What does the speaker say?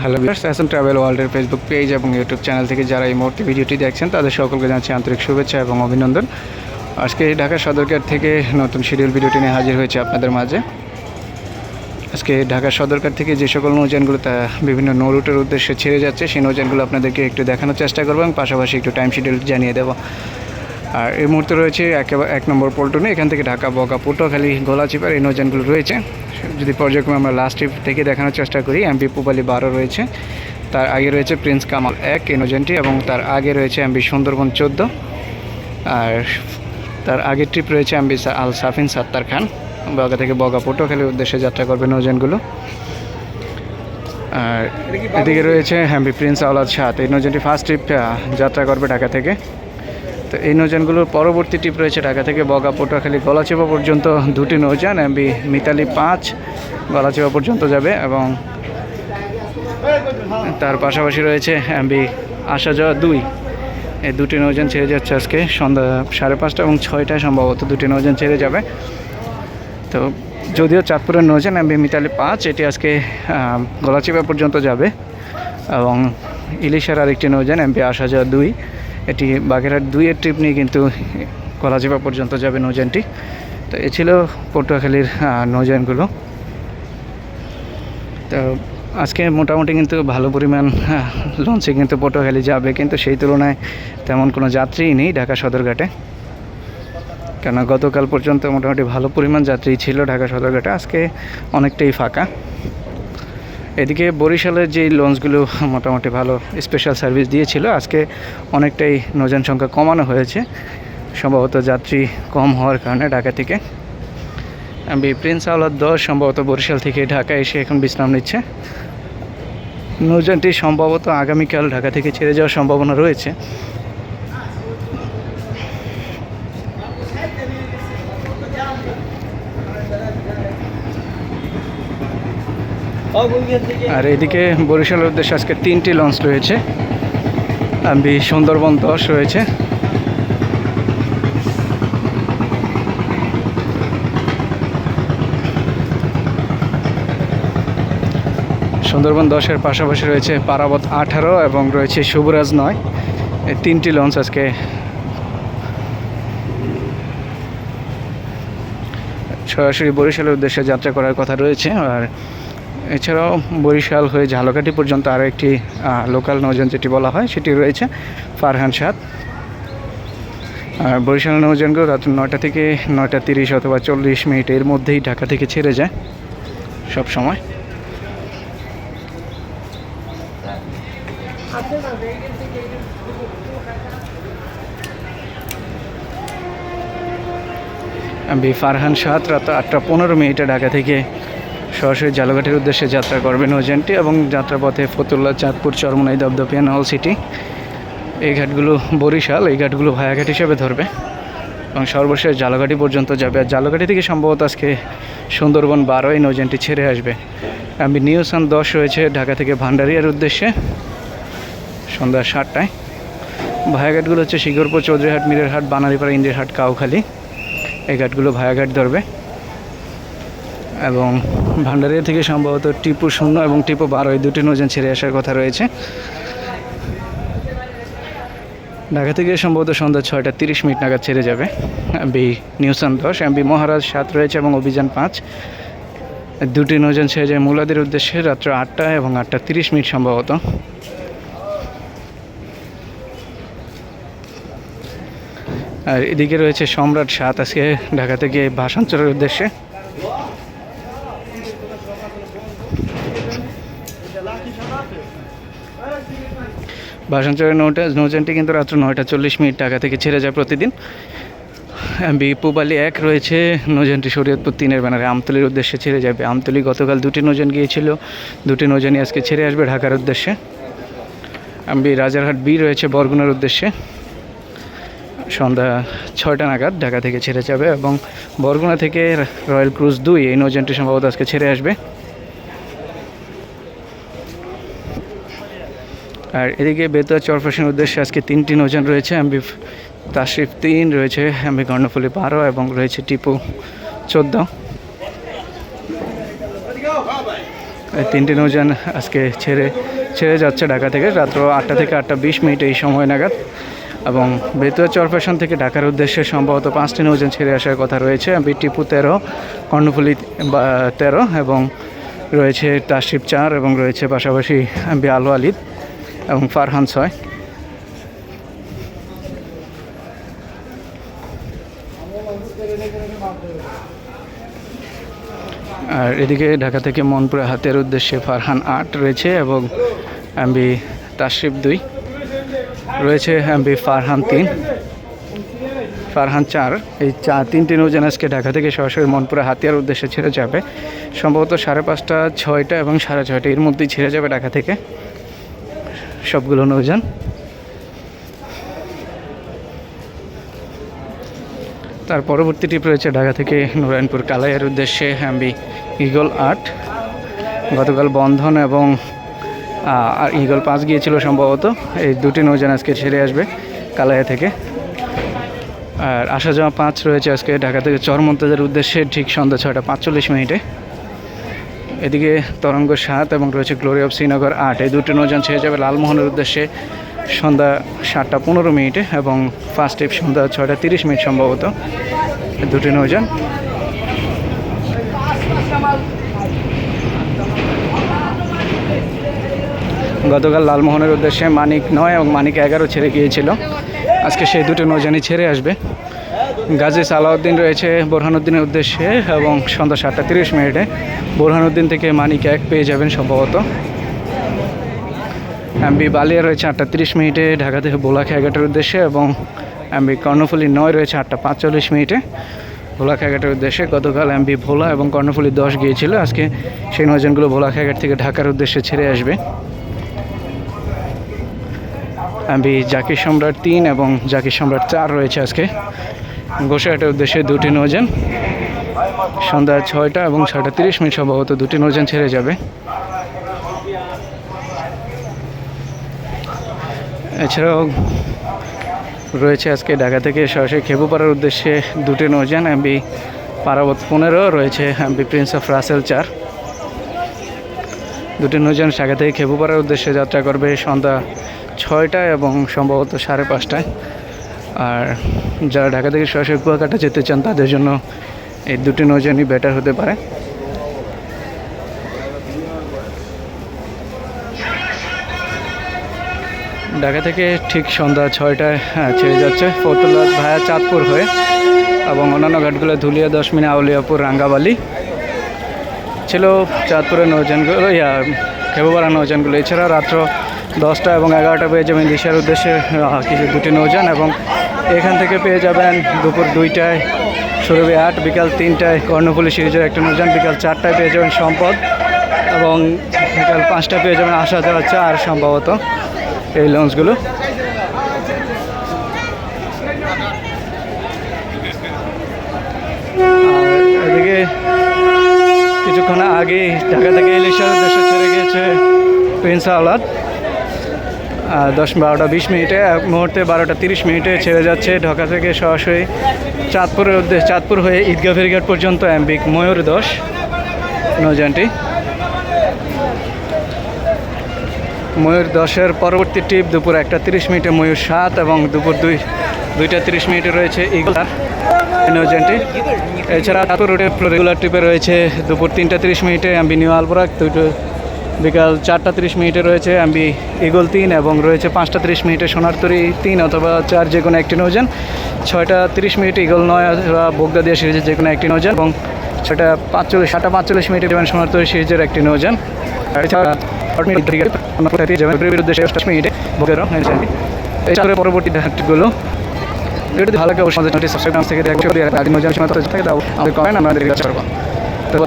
Hello viewers অ্যাসন travel ওয়ার্ল্ডের Facebook page এবং ইউটিউব চ্যানেল থেকে যারা এই মুহূর্তে ভিডিওটি দেখছেন, তাদের সকলকে জানাচ্ছি আন্তরিক শুভেচ্ছা এবং অভিনন্দন। আজকে ঢাকা সদরঘাট থেকে নতুন শিডিউল ভিডিওটি নিয়ে হাজির হয়েছে আপনাদের মাঝে। আজকে ঢাকা সদরঘাট থেকে যে সকল নৌযানগুলো তা বিভিন্ন নৌ রুটের উদ্দেশ্যে ছেড়ে যাচ্ছে, সেই নৌযানগুলো আপনাদেরকে একটু দেখানোর চেষ্টা করব এবং পাশাপাশি একটু টাইম শিডিউল জানিয়ে দেবো। আর এই মুহূর্তে রয়েছে একেবারে এক নম্বর পল্টনে, এখান থেকে ঢাকা, বকা পটুয়াখালী গোলাচিপার এই নৌযানগুলো রয়েছে। যদি পর্যায়ক্রমে আমরা লাস্ট ট্রিপ থেকে দেখানোর চেষ্টা করি এমপি পুবালি বারো রয়েছে। তার আগে রয়েছে প্রিন্স কামাল এক, এই নৌযানটি, এবং তার আগে রয়েছে এমবি সুন্দরবন চোদ্দ। আর তার আগের ট্রিপ রয়েছে এমবি আল সাফিন সাত্তার খান। বগা থেকে বগা পটুয়াখালীর উদ্দেশ্যে যাত্রা করবে নৌযানগুলো। আর এদিকে রয়েছে হ্যাম্বি প্রিন্স আওলাদ সাত। এই নৌযানটি ফার্স্ট ট্রিপ যাত্রা করবে ঢাকা থেকে। তো এই নৌযানগুলোর পরবর্তী টিপ রয়েছে ঢাকা থেকে বগা পটুয়াখালী গলাচিপা পর্যন্ত দুটি নৌযান এমবি মিতালি পাঁচ গলাচিপা পর্যন্ত যাবে এবং তার পাশাপাশি রয়েছে এমবি আসা যাওয়া দুই। এই দুটি নৌযান ছেড়ে যাচ্ছে আজকে সন্ধ্যা সাড়ে পাঁচটা এবং ছয়টায় সম্ভবত দুটি নৌযান ছেড়ে যাবে। তো যদিও চাঁদপুরের নৌযান এমবি মিতালি পাঁচ, এটি আজকে গলাচিপা পর্যন্ত যাবে এবং ইলিশের আরেকটি নৌযান এমপি আসা যাওয়া দুই। এটি বাগেরহাট দুইয়ের ট্রিপ নিয়ে কিন্তু কলাচিপা পর্যন্ত যাবে নৌযানটি। তো এ ছিল পটুয়াখালীর আহ, নৌযানগুলো। তো আজকে মোটামুটি কিন্তু ভালো পরিমাণ লঞ্চে কিন্তু পটুয়াখালী যাবে কিন্তু সেই তুলনায় তেমন কোনো যাত্রীই নেই ঢাকা সদরঘাটে। কেন গতকাল পর্যন্ত মোটামুটি ভালো পরিমাণ যাত্রী ছিল ঢাকা সদরঘাটে আজকে অনেকটাই ফাঁকা। এদিকে বরিশালের যেই লঞ্চগুলো মোটামুটি ভালো স্পেশাল সার্ভিস দিয়েছিল, আজকে অনেকটাই নৌযান সংখ্যা কমানো হয়েছে। সম্ভবত যাত্রী কম হওয়ার কারণে ঢাকা থেকে। আমি প্রিন্স আওলাদ দশ সম্ভবত বরিশাল থেকে ঢাকা এসে এখন বিশ্রাম নিচ্ছে। নৌযানটি সম্ভবত আগামীকাল ঢাকা থেকে ছেড়ে যাওয়ার সম্ভাবনা রয়েছে। আর এদিকে বরিশালের উদ্দেশ্যে আজকে তিনটি লঞ্চ রয়েছে। আমি সুন্দরবন দশ রয়েছে। সুন্দরবন দশের পাশাপাশি রয়েছে পারাবত আঠারো এবং রয়েছে শুভরাজ নয়। এই তিনটি লঞ্চ আজকে সরাসরি বরিশালের উদ্দেশ্যে যাত্রা করার কথা রয়েছে। আর এছাড়াও বরিশাল হয়ে ঝালকাঠি পর্যন্ত আরও একটি লোকাল নৌযান যেটি বলা হয়, সেটি রয়েছে ফারহান সাদ। আর বরিশাল নৌযানগুলো রাত নয়টা থেকে নয়টা তিরিশ অথবা চল্লিশ মিনিট এর মধ্যেই ঢাকা থেকে ছেড়ে যায় সব সময়। আমি ফারহান সাত রাত আটটা পনেরো মিনিটে ঢাকা থেকে সরাসরি জালঘাটের উদ্দেশ্যে যাত্রা করবে নৌযানটি এবং যাত্রাপথে ফতুল্লা, চাঁদপুর, চরমনাই দপদপিয়া নল সিটি। এই ঘাটগুলো বরিশাল, এই ঘাটগুলো ভায়াঘাট হিসেবে ধরবে। এবং সর্বশেষ জালঘাটি পর্যন্ত যাবে। আর জালঘাটি থেকে সম্ভবত আজকে সুন্দরবন বারোই নৌযানটি ছেড়ে আসবে। আমি নিউসান দশ রয়েছে ঢাকা থেকে ভান্ডারিয়ার উদ্দেশ্যে। সন্ধ্যা সাতটায়। ভায়াঘাটগুলো হচ্ছে শিকরপুর চৌধুরীহাট মিরেরহাট বানারীপাড়া, ইন্দিরহাট, কাউখালী। এই ঘাটগুলো ভায়াঘাট ধরবে। এবং ভান্ডারিয়া থেকে সম্ভবত টিপু শূন্য এবং টিপু বারো, এই দুটি নৌযান ছেড়ে আসার কথা রয়েছে। ঢাকা থেকে সম্ভবত সন্ধ্যা ছয়টা তিরিশ মিনিট নাগাদ ছেড়ে যাবে। এমবি নিউসান দশ, এমবি মহারাজ সাত রয়েছে এবং অভিযান পাঁচ। দুটি নৌযান ছেড়ে যায় মুলাদের উদ্দেশ্যে, রাত্র আটটা এবং আটটা তিরিশ মিনিট সম্ভবত। আর এদিকে রয়েছে সম্রাট সাত আজকে ঢাকা থেকে ভাষান্তরের উদ্দেশ্যে। ভাষান্তরের নৌটা, নৌযানটি কিন্তু রাত্র নয়টা চল্লিশ মিনিট ঢাকা থেকে ছেড়ে যায় প্রতিদিন। বি পুবালি এক রয়েছে, নৌযানটি শরীয়তপুর তিনের ব্যানারে আমতলির উদ্দেশ্যে ছেড়ে যাবে। আমতলি গতকাল দুটি নৌযান গিয়েছিল, দুটি নৌযানই আজকে ছেড়ে আসবে ঢাকার উদ্দেশ্যে। আমি রাজারহাট বি রয়েছে বরগুনার উদ্দেশ্যে। সন্ধ্যা ছয়টা নাগাদ ঢাকা থেকে ছেড়ে যাবে এবং বরগুনা থেকে রয়্যাল ক্রুজ দুই এই নৌযানটি সম্ভবত আজকে ছেড়ে আসবে। আর এদিকে বেতুয়া চরফাসের উদ্দেশ্যে আজকে তিনটি নৌযান রয়েছে। এমবি তাশরিফ তিন রয়েছে, এমবি কর্ণফুলি বারো এবং রয়েছে টিপু চোদ্দ। এই তিনটি নৌযান আজকে ছেড়ে ছেড়ে যাচ্ছে ঢাকা থেকে। রাত্র আটটা থেকে আটটা বিশ মিনিট এই সময় নাগাদ। এবং বেতুয়া চরপেশন থেকে ঢাকার উদ্দেশ্যে সম্ভবত পাঁচটি নৌযান ছেড়ে আসার কথা রয়েছে। এমপি টিপু তেরো, কর্ণফুলি তেরো এবং রয়েছে তাসিফ চার এবং রয়েছে পাশাপাশি এমপি আলু আলিদ। এবং ফারহান ছয়। আর এদিকে ঢাকা থেকে মনপুরা হাতের উদ্দেশ্যে ফারহান আট রয়েছে এবং এমবি তাশরিফ দুই। রয়েছে এমবি ফারহান তিন। ফারহান চার। এই চার তিনটি নৌযান আজকে ঢাকা থেকে সরাসরি মনপুরা হাতিয়ার উদ্দেশ্যে ছেড়ে যাবে। সম্ভবত সাড়ে পাঁচটা, ছয়টা এবং সাড়ে ছয়টা এর মধ্যেই ছেড়ে যাবে ঢাকা থেকে। সবগুলো নৌযান। তার পরবর্তী ট্রিপ রয়েছে ঢাকা থেকে নারায়ণপুর কালাইয়ের উদ্দেশ্যে হ্যাম্বি ইগল আট। গতকাল বন্ধন এবং আর ইগল পাঁচ গিয়েছিল সম্ভবত। এই দুটি নৌযান আজকে ছেড়ে আসবে কালাইয়া থেকে। আর আসা যাওয়া পাঁচ রয়েছে আজকে ঢাকা থেকে চরমন্তাজের উদ্দেশ্যে ঠিক সন্ধ্যা ছয়টা পাঁচচল্লিশ মিনিটে। এদিকে তরঙ্গ সাত এবং রয়েছে গ্লোরি অফ শ্রীনগর আট। এই দুটি নৌযান ছেড়ে যাবে লালমোহনের উদ্দেশ্যে সন্ধ্যা সাতটা পনেরো মিনিটে এবং ফার্স্ট ট্রিপ সন্ধ্যা ছয়টা তিরিশ মিনিট সম্ভবত দুটি নৌযান। গতকাল লালমোহনের উদ্দেশ্যে মানিক নয় এবং মানিক এগারো ছেড়ে গিয়েছিল। আজকে সেই দুটো নৌযানই ছেড়ে আসবে। গাজী সালাউদ্দিন রয়েছে বোরহানুদ্দিনের উদ্দেশ্যে এবং সন্ধ্যা সাতটা তিরিশ মিনিটে। বোরহানুদ্দিন থেকে মানিক এক পেয়ে যাবেন সম্ভবত। এমবি বালিয়া রয়েছে আটটা তিরিশ মিনিটে, ঢাকা থেকে বোলাখা এগারোটার উদ্দেশ্যে এবং এমবি কর্ণফুলি নয় রয়েছে আটটা পাঁচচল্লিশ মিনিটে। ভোলাখা এগারোটার উদ্দেশ্যে গতকাল এমবি ভোলা এবং কর্ণফুলি দশ গিয়েছিল। আজকে সেই নৌযানগুলো ভোলাখা এগার থেকে ঢাকার উদ্দেশ্যে ছেড়ে আসবে। এমবি জাকির সম্রাট তিন এবং জাকির সম্রাট চার রয়েছে আজকে। গোসাহাটের উদ্দেশ্যে দুটি নৌযান। সন্ধ্যা ছয়টা এবং ছয়টা তিরিশ মিনিট সম্ভবত দুটি নৌযান ছেড়ে যাবে। এছাড়াও রয়েছে আজকে ঢাকা থেকে সরাসরি খেপুপাড়ার উদ্দেশ্যে দুটি নৌযান, এমবি পারাবত পনেরো, রয়েছে এমবি প্রিন্স অফ রাসেল চার। দুটি নৌযান ঢাকা থেকে খেপুপাড়ার উদ্দেশ্যে যাত্রা করবে সন্ধ্যা ছয়টায় এবং সম্ভবত সাড়ে পাঁচটায়। আর যারা ঢাকা থেকে সরাসরি কুয়াকাটা যেতে চান, তাদের জন্য এই দুটি নৌযানই বেটার হতে পারে। ঢাকা থেকে ঠিক সন্ধ্যা ছয়টায় হ্যাঁ ছেড়ে যাচ্ছে। ফতুল্লা ভায়া চাঁদপুর হয়ে এবং অন্যান্য ঘাটগুলো ধুলিয়া, দশমিনা, আউলিয়াপুর, রাঙ্গাবালি ছিল চাঁদপুরের নৌযানগুলো ইয়া খেবুপাড়া নৌযানগুলো। এছাড়া রাত্র দশটা এবং এগারোটা বেজে যাবেন দিশার উদ্দেশ্যে কিছু দুটি নৌযান এবং এখান থেকে পেয়ে যাবেন দুপুর দুইটায় সুরভি আট, বিকাল তিনটায় কর্ণফুলি সিরিজের একটা নৌযান বিকাল চারটায় পেয়ে যাবেন সম্পদ এবং বিকাল পাঁচটায় পেয়ে যাবেন আসা যাওয়া চার সম্ভবত এই লঞ্চগুলো এদিকে কিছুক্ষণ আগে ঢাকা থেকে ইলিশার দেশে ছেড়ে গিয়েছে প্রিন্স আওলাদ। আর দশ বারোটা বিশ মিনিটে মুহূর্তে বারোটা তিরিশ মিনিটে ছেড়ে যাচ্ছে ঢাকা থেকে সরাসরি চাঁদপুরের উদ্দেশ্যে, চাঁদপুর হয়ে ঈদগাহ ফেরিঘাট পর্যন্ত অ্যাম্বিক ময়ূর দশ নৌযানটি। ময়ূর দশের পরবর্তী ট্রিপ দুপুর একটা তিরিশ মিনিটে ময়ূর সাত এবং দুপুর দুই, দুইটা তিরিশ মিনিটে রয়েছে ইগলার নৌযানটি। এছাড়া চাঁদপুর রুটে রেগুলার ট্রিপে রয়েছে দুপুর তিনটা তিরিশ মিনিটে অ্যাম্বি নিউ আলবরাক, দুটো বিকাল চারটা তিরিশ মিনিটে রয়েছে এমবি ইগল তিন এবং রয়েছে পাঁচটা তিরিশ মিনিটে সোনারতরি তিন অথবা চার যে কোনো একটি নৌযান। ছয়টা তিরিশ মিনিটে ইগল নয় অথবা বোগদা দিয়ে সিরিজের যে কোনো একটি নৌযান এবং ছয়টা পাঁচচল্লিশ, সাতটা পাঁচচল্লিশ মিনিটে যাবেন সোনারতরি সিরিজের একটি বোগেরও পরবর্তী ভালো লাগে তো